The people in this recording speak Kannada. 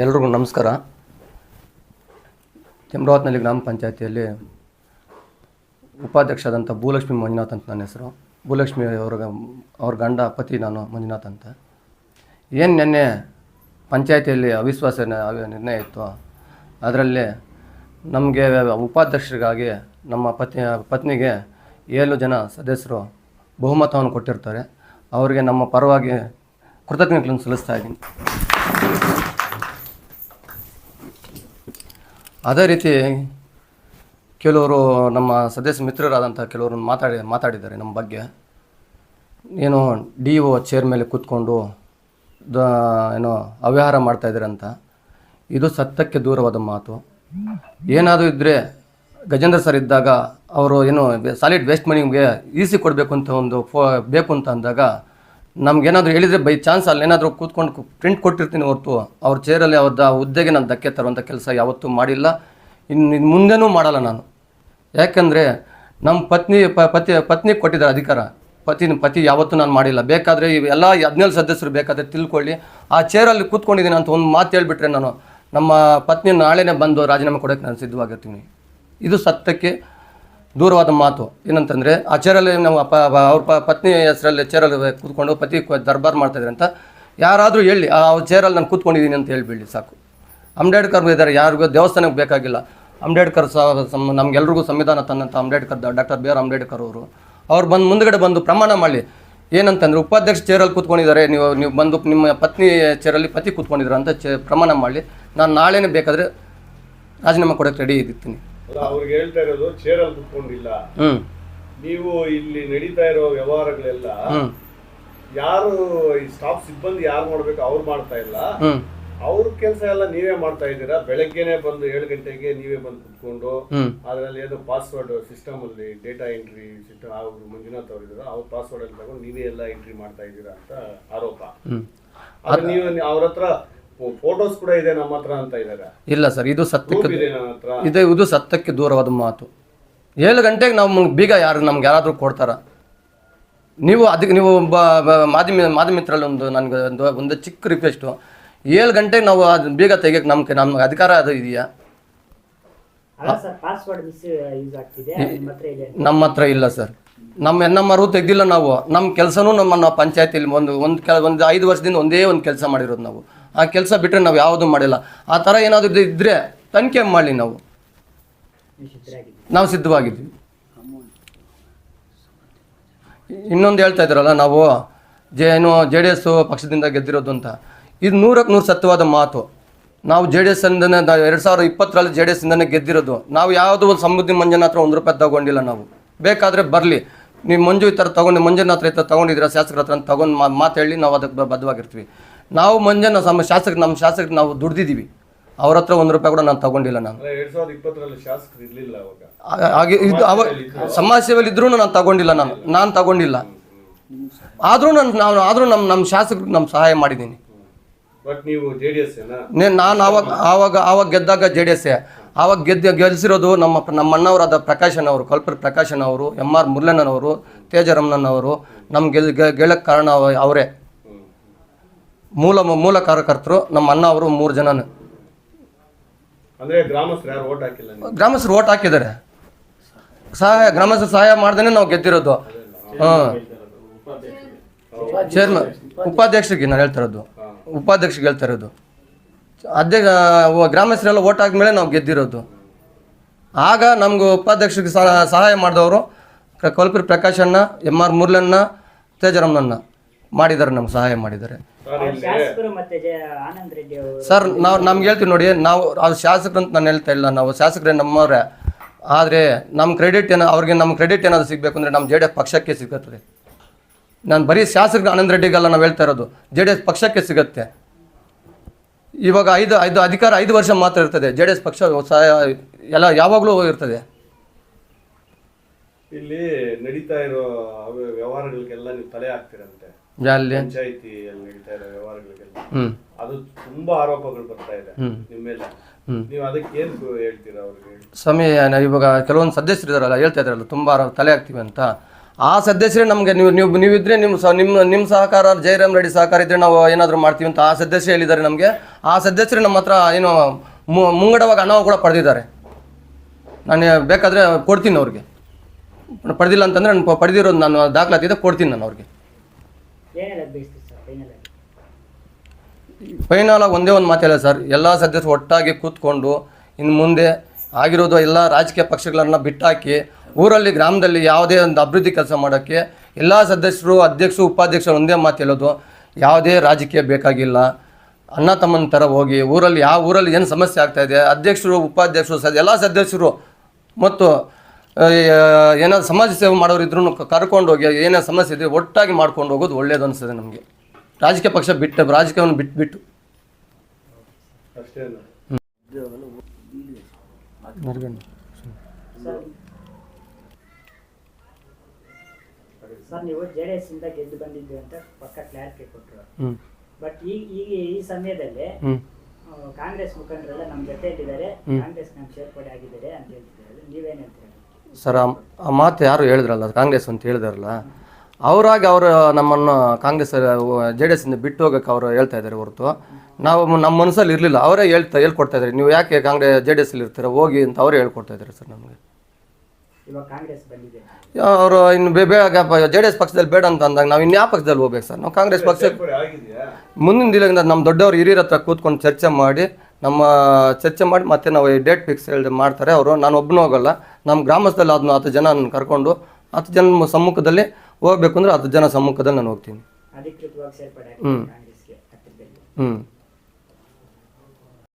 ಎಲ್ರಿಗೂ ನಮಸ್ಕಾರ. ತಿಮ್ರಾವತ್ನಲ್ಲಿ ಗ್ರಾಮ ಪಂಚಾಯತಿಯಲ್ಲಿ ಉಪಾಧ್ಯಕ್ಷರಾದಂಥ ಭೂಲಕ್ಷ್ಮಿ ಮಂಜುನಾಥ್ ಅಂತ ನನ್ನ ಹೆಸರು. ಭೂಲಕ್ಷ್ಮಿ ಅವ್ರ ಅವ್ರ ಗಂಡ ಪತಿ ನಾನು ಮಂಜುನಾಥ್ ಅಂತ. ಏನು ನಿನ್ನೆ ಪಂಚಾಯತಿಯಲ್ಲಿ ಅವಿಶ್ವಾಸ ನಿರ್ಣಯ ಇತ್ತು. ಅದರಲ್ಲಿ ನಮಗೆ ಉಪಾಧ್ಯಕ್ಷರಿಗಾಗಿ ನಮ್ಮ ಪತ್ನಿ ಪತ್ನಿಗೆ ಏಳು ಜನ ಸದಸ್ಯರು ಬಹುಮತವನ್ನು ಕೊಟ್ಟಿರ್ತಾರೆ. ಅವರಿಗೆ ನಮ್ಮ ಪರವಾಗಿ ಕೃತಜ್ಞತೆಗಳನ್ನು ಸಲ್ಲಿಸ್ತಾ ಇದ್ದೀನಿ. ಅದೇ ರೀತಿ ಕೆಲವರು ನಮ್ಮ ಸದಸ್ಯ ಮಿತ್ರರಾದಂಥ ಕೆಲವರು ಮಾತಾಡಿ ಮಾತಾಡಿದ್ದಾರೆ ನಮ್ಮ ಬಗ್ಗೆ. ಏನು ಡಿ ಒ ಚೇರ್ ಮೇಲೆ ಕೂತ್ಕೊಂಡು ದ ಏನೋ ಅವ್ಯವಹಾರ ಮಾಡ್ತಾಯಿದ್ದೀರಂತ ಅಂತ. ಇದು ಸತ್ತಕ್ಕೆ ದೂರವಾದ ಮಾತು. ಏನಾದರೂ ಇದ್ದರೆ ಗಜೇಂದ್ರ ಸರ್ ಇದ್ದಾಗ ಅವರು ಏನು ಸಾಲಿಡ್ ವೇಸ್ಟ್ ಮನಿಗೆ ಈಸಿ ಕೊಡಬೇಕು ಅಂತ ಒಂದು ಫೋ ಬೇಕು ಅಂತ ಅಂದಾಗ ನಮ್ಗೇನಾದರೂ ಹೇಳಿದರೆ ಬೈ ಚಾನ್ಸ್ ಅಲ್ಲಿ ಏನಾದರೂ ಕೂತ್ಕೊಂಡು ಪ್ರಿಂಟ್ ಕೊಟ್ಟಿರ್ತೀನಿ ಹೊರತು. ಅವ್ರ ಚೇರಲ್ಲಿ ಅವ್ರದ್ದು ಹುದ್ದೆಗೆ ನಾನು ಧಕ್ಕೆ ತರುವಂಥ ಕೆಲಸ ಯಾವತ್ತೂ ಮಾಡಿಲ್ಲ. ಇನ್ನು ಇನ್ನು ಮುಂದೆನೂ ಮಾಡಲ್ಲ ನಾನು. ಯಾಕಂದರೆ ನಮ್ಮ ಪತ್ನಿ ಪತಿ ಪತ್ನಿಗೆ ಕೊಟ್ಟಿದ್ದಾರೆ ಅಧಿಕಾರ. ಪತಿ ಪತಿ ಯಾವತ್ತೂ ನಾನು ಮಾಡಿಲ್ಲ. ಬೇಕಾದರೆ ಇವೆಲ್ಲ ಹದಿನೇಳು ಸದಸ್ಯರು ಬೇಕಾದರೆ ತಿಳ್ಕೊಳ್ಳಿ. ಆ ಚೇರಲ್ಲಿ ಕೂತ್ಕೊಂಡಿದ್ದೀನಿ ಅಂತ ಒಂದು ಮಾತು ಹೇಳಿಬಿಟ್ರೆ ನಾನು ನಮ್ಮ ಪತ್ನಿ ನಾಳೆನೇ ಬಂದು ರಾಜೀನಾಮೆ ಕೊಡೋಕ್ಕೆ ನಾನು ಸಿದ್ಧವಾಗಿರ್ತೀನಿ. ಇದು ಸತ್ಯಕ್ಕೆ ದೂರವಾದ ಮಾತು. ಏನಂತಂದರೆ, ಆ ಚೇರಲ್ಲಿ ನಾವು ಪ ಅವ್ರ ಪತ್ನಿ ಹೆಸರಲ್ಲಿ ಚೇರಲ್ಲಿ ಕೂತ್ಕೊಂಡು ಪತಿ ದರ್ಬಾರ್ ಮಾಡ್ತಾಯಿದ್ದಾರೆ ಅಂತ ಯಾರಾದರೂ ಹೇಳಿ, ಆ ಚೇರಲ್ಲಿ ನಾನು ಕೂತ್ಕೊಂಡಿದ್ದೀನಿ ಅಂತ ಹೇಳಿಬಿಡಿ ಸಾಕು. ಅಂಬೇಡ್ಕರ್ ಇದ್ದಾರೆ, ಯಾರಿಗೂ ದೇವಸ್ಥಾನಕ್ಕೆ ಬೇಕಾಗಿಲ್ಲ. ಅಂಬೇಡ್ಕರ್ ಸಹ ಸಮ್- ನಮ್ಗೆಲ್ರಿಗೂ ಸಂವಿಧಾನ ತಂದಂಥ Ambedkar doctor B R Ambedkar ಅವರು. ಅವ್ರು ಬಂದು ಮುಂದಗಡೆ ಬಂದು ಪ್ರಮಾಣ ಮಾಡಿ. ಏನಂತಂದರೆ, ಉಪಾಧ್ಯಕ್ಷ ಚೇರಲ್ಲಿ ಕೂತ್ಕೊಂಡಿದ್ದಾರೆ, ನೀವು ನೀವು ಬಂದು ನಿಮ್ಮ ಪತ್ನಿ ಚೇರಲ್ಲಿ ಪತಿ ಕೂತ್ಕೊಂಡಿದ್ದಾರೆ ಅಂತ ಚೇ, ಪ್ರಮಾಣ ಮಾಡಿ. ನಾನು ನಾಳೆನೇ ಬೇಕಾದರೆ ರಾಜೀನಾಮೆ ಕೊಡೋಕ್ಕೆ ರೆಡಿ ಇದ್ದೀನಿ ಅವ್ರಿಗೆ ಹೇಳ್ತಾ ಇರೋದು ಚೇರಲ್ಲಿ ಕುತ್ಕೊಂಡಿಲ್ಲ. ನೀವು ಇಲ್ಲಿ ನಡೀತಾ ಇರೋ ವ್ಯವಹಾರಗಳೆಲ್ಲ ಯಾರು ಈ ಸ್ಟಾಫ್ ಸಿಬ್ಬಂದಿ ಯಾರು ಮಾಡ್ಬೇಕು ಅವ್ರು ಮಾಡ್ತಾ ಇಲ್ಲ. ಅವ್ರ ಕೆಲಸ ಎಲ್ಲ ನೀವೇ ಮಾಡ್ತಾ ಇದ್ದೀರಾ? ಬೆಳಗ್ಗೆನೆ ಬಂದು ಏಳು ಗಂಟೆಗೆ ನೀವೇ ಬಂದು ಕುತ್ಕೊಂಡು ಅದ್ರಲ್ಲಿ ಏನೋ ಪಾಸ್ವರ್ಡ್ ಸಿಸ್ಟಮ್ ಅಲ್ಲಿ ಡೇಟಾ ಎಂಟ್ರಿ ಸಿಸ್ಟಮ್ ಅವರು ಮಂಜುನಾಥ್ ಅವರು ಅವ್ರ ಪಾಸ್ವರ್ಡ್ ಅಲ್ಲಿ ತಗೊಂಡು ನೀವೇ ಎಲ್ಲ ಎಂಟ್ರಿ ಮಾಡ್ತಾ ಇದ್ದೀರಾ ಅಂತ ಆರೋಪ. ಅದು ನೀವು ಅವ್ರ ಹತ್ರ ಫೋಟೋಸ್ ಕೂಡ ಇದೆ ನಮ್ಮ ಹತ್ರ ಅಂತ ಇದ್ದಾರೆ. ಇಲ್ಲ ಸರ್ ಇದು ಸತ್ಯಕ್ಕೆ ಇದೆ ನನ್ನ ಹತ್ರ. ಇದು ಇದು ಸತ್ಯಕ್ಕೆ ದೂರವಾದ ಮಾತು. ಏಳು ಗಂಟೆಗೆ ನಾವು ಬೀಗ ಯಾರು ನಮ್ಗೆ ಯಾರಾದರೂ ಕೊಡ್ತಾರ? ನೀವು ಅದಕ್ಕೆ ನೀವು ಒಬ್ಬ ಮಾಧ್ಯಮ ಮಾಧ್ಯಮಿತ್ರರಲ್ಲಿ ಒಂದು ನನಗೆ ಒಂದು ಒಂದು ಚಿಕ್ಕ ರಿಕ್ವೆಸ್ಟು ಏಳು ಗಂಟೆಗೆ ನಾವು ಅದು ಬೀಗ ತೆಗಿಯೋಕೆ ನಮ್ಗೆ ನಮ್ಗೆ ಅಧಿಕಾರ ಅದು ಇದೆಯಾ? ಅಲ್ಲ ಸರ್ ಪಾಸ್ವರ್ಡ್ ಮಿಸ್ ಯೂಸ್ ಆಗ್ತಿದೆ ನಿಮ್ಮ ಹತ್ರ ಇಲ್ಲ ಸರ್. ನಮ್ಮ ಎನ್ ಎಂ ಆರು ತೆಗ್ದಿಲ್ಲ ನಾವು. ನಮ್ಮ ಕೆಲಸನೂ ನಮ್ಮ ಪಂಚಾಯತಿಲಿ ಒಂದು ಒಂದು ಕೆಲ ಒಂದು ಐದು ವರ್ಷದಿಂದ ಒಂದೇ ಒಂದು ಕೆಲಸ ಮಾಡಿರೋದು ನಾವು. ಆ ಕೆಲಸ ಬಿಟ್ಟರೆ ನಾವು ಯಾವುದೂ ಮಾಡಿಲ್ಲ. ಆ ಥರ ಏನಾದರೂ ಇದ್ದರೆ ತನಿಖೆ ಮಾಡಲಿ ನಾವು. ನಾವು ಸಿದ್ಧವಾಗಿದ್ವಿ. ಇನ್ನೊಂದು ಹೇಳ್ತಾ ಇದ್ದಾರಲ್ಲ ನಾವು ಜೆ ಏನು ಜೆ ಡಿ ಎಸ್ ಪಕ್ಷದಿಂದ ಗೆದ್ದಿರೋದು ಅಂತ. ಇದು ನೂರಕ್ಕೆ ನೂರು ಸತ್ಯವಾದ ಮಾತು. ನಾವು ಜೆ ಡಿ ಎಸ್ ಇಂದ ಎರಡು ಸಾವಿರದ ಇಪ್ಪತ್ತರಲ್ಲಿ ಜೆ ಡಿ ಎಸ್ ಇಂದನೇ ಗೆದ್ದಿರೋದು. ನಾವು ಯಾವುದು ಒಂದು ಸಮೃದ್ಧಿ ಮಂಜನ ಹತ್ರ ಒಂದು ರೂಪಾಯಿ ತಗೊಂಡಿಲ್ಲ ನಾವು. ಬೇಕಾದರೆ ಬರಲಿ. ನೀವು ಮಂಜು ಈ ಥರ ತೊಗೊಂಡು ಮಂಜನ ಹತ್ರ ಈ ಥರ ತೊಗೊಂಡಿದ್ದೀರಾ, ಶಾಸಕರ ಹತ್ರ ತಗೊಂಡು ಮಾ ಮಾತು ಹೇಳಿ ನಾವು ಅದಕ್ಕೆ ಬದ್ಧವಾಗಿರ್ತೀವಿ. ನಾವು ಮಂಜನ ನಮ್ಮ ಶಾಸಕ ನಮ್ಮ ಶಾಸಕರು ನಾವು ದುಡ್ದಿದ್ದೀವಿ. ಅವ್ರ ಹತ್ರ ಒಂದು ರೂಪಾಯಿ ಕೂಡ ನಾನು ತಗೊಂಡಿಲ್ಲ ನಾನು. ಎರಡ್ ಸಾವಿರದ ಇಪ್ಪತ್ತರಲ್ಲಿ ಶಾಸಕರು ಇರ್ಲಿಲ್ಲ ಅವಾಗ. ಆ- ಹಾಗೆ ಇದು ಅವ ಸಮಾಜ ಸೇವೆಯಲ್ಲಿ ಇದ್ರೂ ನಾನು ತಗೊಂಡಿಲ್ಲ ನಾನು. ನಾನು ತಗೊಂಡಿಲ್ಲ. ಆದರೂ ನಾನು ನಾನು ಆದರೂ ನಮ್ಮ ನಮ್ಮ ಶಾಸಕರು ನಮ್ಮ ಸಹಾಯ ಮಾಡಿದ್ದೀನಿ. ಬಟ್ ನೀವು ಜೆ ಡಿ ಎಸ್ ಏನಾ? ನೇ- ನಾನು ಆವಾಗ ಆವಾಗ ಆವಾಗ ಗೆದ್ದಾಗ ಜೆ ಡಿ ಎಸ್ ಆವಾಗ ಗೆದ್ದ ಗೆಲ್ಲಿಸಿರೋದು ನಮ್ಮ ನಮ್ಮ ಅಣ್ಣವರಾದ ಪ್ರಕಾಶನ್ ಅವರು ಕಲ್ಪರ್ ಪ್ರಕಾಶನ್ ಅವರು ಎಂ ಆರ್ ಮುರಳಣ್ಣನವರು ತೇಜರಮಣನ್ ಅವರು ನಮ್ಮ ಗೆಲ್ ಗೆಳಕ್ಕೆ ಗೆಲ್ಲಕ್ಕೆ ಕಾರಣ ಅವರೇ. ಮೂಲ ಮೂಲ ಕಾರ್ಯಕರ್ತರು ನಮ್ಮ ಅಣ್ಣ ಅವರು ಮೂರು ಜನ. ಅಂದ್ರೆ ಗ್ರಾಮಸ್ಥರು ಯಾರು ಓಟ್ ಹಾಕಿಲ್ಲ ನೀವು? ಗ್ರಾಮಸ್ಥರು ಓಟ್ ಹಾಕಿದ್ದಾರೆ. ಸಹಾಯ ಗ್ರಾಮಸ್ಥರು ಸಹಾಯ ಮಾಡ್ದೇ ನಾವು ಗೆದ್ದಿರೋದು. ಹಾಂ. ಚೇರ್ಮನ್ ಉಪಾಧ್ಯಕ್ಷರಿಗೆ ನಾನು ಹೇಳ್ತಾ ಇರೋದು. ಉಪಾಧ್ಯಕ್ಷರಿಗೆ ಹೇಳ್ತಾ ಇರೋದು. ಅಧ್ಯಕ್ಷ ಗ್ರಾಮಸ್ಥರೆಲ್ಲ ಓಟ್ ಆದ್ಮೇಲೆ ನಾವು ಗೆದ್ದಿರೋದು. ಆಗ ನಮ್ಗೆ ಉಪಾಧ್ಯಕ್ಷರಿಗೆ ಸಹ- ಸಹಾಯ ಮಾಡಿದವರು ಕೊಲ್ಪುರಿ ಪ್ರಕಾಶಣ್ಣ ಎಂ ಆರ್ ಮುರ್ಲಣ್ಣ ತೇಜರಮ್ಮನ ಮಾಡಿದ್ದಾರೆ ನಮ್ಗೆ ಸಹಾಯ ಮಾಡಿದ್ದಾರೆ. ಶಾಸಕರು ಮತ್ತೆ ಜೆ ಆನಂದ್ ರೆಡ್ಡಿ ಅವರು. ಸರ್ ನಾವು ನಮ್ಗೆ ಹೇಳ್ತೀವಿ ನೋಡಿ ನಾವು ಅವ್ರು ಶಾಸಕರು ಅಂತ ನಾನು ಹೇಳ್ತಾ ಇಲ್ಲ ನಾವು ಶಾಸಕರೇ ನಮ್ಮವ್ರೆ. ಆದರೆ ನಮ್ಮ ಕ್ರೆಡಿಟ್ ಏನೋ ಅವ್ರಿಗೆ ನಮ್ಮ ಕ್ರೆಡಿಟ್ ಏನಾದರೂ ಸಿಗಬೇಕು ಅಂದರೆ ನಮ್ಮ ಜೆ ಡಿ ಎಸ್ ಪಕ್ಷಕ್ಕೆ ಸಿಗುತ್ತದೆ ನಾನು ಬರೀ ಶಾಸಕರು ಆನಂದ್ ರೆಡ್ಡಿಗೆಲ್ಲ ನಾವು ಹೇಳ್ತಾ ಇರೋದು ಜೆ ಡಿ ಎಸ್ ಪಕ್ಷಕ್ಕೆ ಸಿಗುತ್ತೆ. ಇವಾಗ ಐದು ಐದು ಅಧಿಕಾರ ಐದು ವರ್ಷ ಮಾತ್ರ ಇರ್ತದೆ ಜೆ ಡಿ ಎಸ್ ಪಕ್ಷ ಎಲ್ಲ ಯಾವಾಗಲೂ ಇರ್ತದೆ. ಇಲ್ಲಿ ನಡೀತಾ ಇರೋ ವ್ಯವಹಾರಗಳಿಗೆಲ್ಲ ನೀವು ತಲೆ ಹಾಕ್ತಿರಂತೆ. ಅಲ್ಲಿ ಪಂಚಾಯತಿಯಲ್ಲಿ ನಡೀತಾ ಇರೋ ವ್ಯವಹಾರಗಳಿಗೆಲ್ಲ ಹ್ಞೂ ಅದು ತುಂಬಾ ಆರೋಪಗಳು ಬರ್ತಾ ಇದೆ ನಿಮ್ಮ ಮೇಲೆ. ನೀವು ಅದಕ್ಕೆ ಏನು ಹೇಳ್ತೀರಾ ಅವ್ರಿಗೆ? ಸ್ವಾಮಿ ಇವಾಗ ಕೆಲವೊಂದು ಸದಸ್ಯರು ಇದಾರಲ್ಲ ಹೇಳ್ತಾ ಇದ್ರಲ್ಲ ತುಂಬಾ ತಲೆ ಹಾಕ್ತೀವಿ ಅಂತ. ಆ ಸದಸ್ಯರೇ ನಮಗೆ ನೀವು ನೀವು ನೀವಿದ್ರೆ ನಿಮ್ಮ ಸಹ ನಿಮ್ಮ ನಿಮ್ಮ ಸಹಕಾರ ಜಯರಾಮ್ ರೆಡ್ಡಿ ಸಹಕಾರ ಇದ್ದರೆ ನಾವು ಏನಾದರೂ ಮಾಡ್ತೀವಿ ಅಂತ ಆ ಸದಸ್ಯ ಹೇಳಿದ್ದಾರೆ ನಮಗೆ. ಆ ಸದಸ್ಯರು ನಮ್ಮ ಹತ್ರ ಏನು ಮು- ಮುಂಗಡವಾಗಿ ಹಣವು ಕೂಡ ಪಡೆದಿದ್ದಾರೆ. ನಾನು ಬೇಕಾದರೆ ಕೊಡ್ತೀನಿ ಅವ್ರಿಗೆ. ಪಡೆದಿಲ್ಲ ಅಂತಂದರೆ ನಾನು ಪಡೆದಿರೋದು ನಾನು ದಾಖಲಾತಿ ಇದೆ ಕೊಡ್ತೀನಿ ನಾನು ಅವ್ರಿಗೆ ಏನೆಲ್ಲ ಬೇಯಿಸ್ತೀವಿ ಸರ್ ಫೈನಲ್ ಆಗಿ ಫೈನಲ್ ಆಗಿ ಒಂದೇ ಒಂದು ಮಾತಿಲ್ಲ ಸರ್. ಎಲ್ಲ ಸದಸ್ಯರು ಒಟ್ಟಾಗಿ ಕೂತ್ಕೊಂಡು ಇನ್ನು ಮುಂದೆ ಆಗಿರೋದು ಎಲ್ಲ ರಾಜಕೀಯ ಪಕ್ಷಗಳನ್ನು ಬಿಟ್ಟಾಕಿ ಊರಲ್ಲಿ, ಗ್ರಾಮದಲ್ಲಿ ಯಾವುದೇ ಒಂದು ಅಭಿವೃದ್ಧಿ ಕೆಲಸ ಮಾಡೋಕ್ಕೆ ಎಲ್ಲ ಸದಸ್ಯರು, ಅಧ್ಯಕ್ಷರು, ಉಪಾಧ್ಯಕ್ಷರು ಒಂದೇ ಮಾತು ಹೇಳೋದು ಯಾವುದೇ ರಾಜಕೀಯ ಬೇಕಾಗಿಲ್ಲ. ಅಣ್ಣ ತಮ್ಮನ ಥರ ಹೋಗಿ ಊರಲ್ಲಿ ಯಾವ ಊರಲ್ಲಿ ಏನು ಸಮಸ್ಯೆ ಆಗ್ತಾ ಇದೆ, ಅಧ್ಯಕ್ಷರು, ಉಪಾಧ್ಯಕ್ಷರು, ಸದ, ಎಲ್ಲ ಸದಸ್ಯರು ಮತ್ತು ಏನಾದ್ರು ಸಮಾಜ ಸೇವೆ ಮಾಡೋರು ಇದ್ರೂ ಕರ್ಕೊಂಡು ಹೋಗಿ ಏನೇ ಸಮಸ್ಯೆ ಇದೆ ಒಟ್ಟಾಗಿ ಮಾಡ್ಕೊಂಡು ಹೋಗೋದು ಒಳ್ಳೇದು ಅನಿಸ್ತದೆ ನಮಗೆ. ರಾಜಕೀಯ ಪಕ್ಷ ಬಿಟ್ಟು ರಾಜಕೀಯವನ್ನು ಬಿಟ್ಟು ಬಿಟ್ಟು. ಅಷ್ಟೇ ಸರ್ ಸರ್ ನೀವು ಜೆ ಡಿ ಎಸ್ ಇಂದ ಗೆದ್ದು ಬಂದಿದ್ದು ಅಂತ ಪಕ್ಕ ಕ್ಲಾರಿಟಿ ಕೊಟ್ಟರು ಬಟ್ ಈಗ ಈಗ ಈ ಸಮಯದಲ್ಲಿ ಕಾಂಗ್ರೆಸ್ ಮುಖಂಡರೆಲ್ಲ ನಮ್ಮ ಜೊತೆಯಲ್ಲಿದ್ದಾರೆ. ಕಾಂಗ್ರೆಸ್ ನಮ್ಗೆ ಸೇರ್ಪಡೆ ಆಗಿದ್ದಾರೆ ಅಂತ ಹೇಳ್ತಿದ್ದಾರೆ. ನೀವೇನ್ ಹೇಳ್ತೀರಾ? ಸರ್ ಆ ಮಾತು ಯಾರು ಹೇಳಿದ್ರಲ್ಲ? ಕಾಂಗ್ರೆಸ್ ಅಂತ ಹೇಳಿದಾರಲ್ಲ? ಅವರಾಗಿ ಅವರು ನಮ್ಮನ್ನು ಕಾಂಗ್ರೆಸ್ ಜೆ ಡಿ ಎಸ್ಸಿಂದ ಬಿಟ್ಟು ಹೋಗೋಕೆ ಅವರು ಹೇಳ್ತಾ ಇದ್ದಾರೆ ಹೊರತು. ನಾವು ನಮ್ಮ ಮನಸ್ಸಲ್ಲಿ ಇರಲಿಲ್ಲ. ಅವರೇ ಹೇಳ್ತಾ ಹೇಳ್ಕೊಡ್ತಾ ಇದ್ದಾರೆ. ನೀವು ಯಾಕೆ ಕಾಂಗ್ರೆಸ್ ಜೆ ಡಿ ಎಸ್ಸಲ್ಲಿ ಇರ್ತೀರ? ಹೋಗಿ ಅಂತ ಅವರೇ ಹೇಳ್ಕೊಡ್ತಾ ಇದ್ದಾರೆ ಸರ್ ನಮಗೆ. ಇವಾಗ ಕಾಂಗ್ರೆಸ್ ಬಂದಿದೆ. ಅವರು ಇನ್ನು ಬೇ ಬೇಗ ಜೆ ಡಿ ಎಸ್ ಪಕ್ಷದಲ್ಲಿ ಬೇಡ ಅಂತ ಅಂದಾಗ ನಾವು ಇನ್ಯಾವ ಪಕ್ಷದಲ್ಲಿ ಹೋಗ್ಬೇಕು ಸರ್? ನಾವು ಕಾಂಗ್ರೆಸ್ ಪಕ್ಷ ಸೇರ್ಪಡೆ ಆಗಿದೆಯಾ? ಮುಂದಿನ ದಿನದಿಂದ ನಮ್ಮ ದೊಡ್ಡವರು ಹಿರಿಯರ ಹತ್ರ ಕೂತ್ಕೊಂಡು ಚರ್ಚೆ ಮಾಡಿ ನಮ್ಮ ಚರ್ಚೆ ಮಾಡಿ ಮತ್ತೆ ನಾವು ಈ ಡೇಟ್ ಫಿಕ್ಸ್ ಹೇಳಿ ಮಾಡ್ತಾರೆ. ಅವರು ನಾನು ಒಬ್ಬನೂ ಹೋಗಲ್ಲ. ನಮ್ಮ ಗ್ರಾಮಸ್ಥದಲ್ಲಿ ಅದನ್ನ ಹತ್ತು ಜನ ಕರ್ಕೊಂಡು ಹತ್ತು ಜನ ಸಮ್ಮುಖದಲ್ಲಿ ಹೋಗ್ಬೇಕು ಅಂದ್ರೆ ಹತ್ತು ಜನ ಸಮ್ಮುಖದಲ್ಲಿ ನಾನು ಹೋಗ್ತೀನಿ. ಹ್ಞೂ ಹ್ಞೂ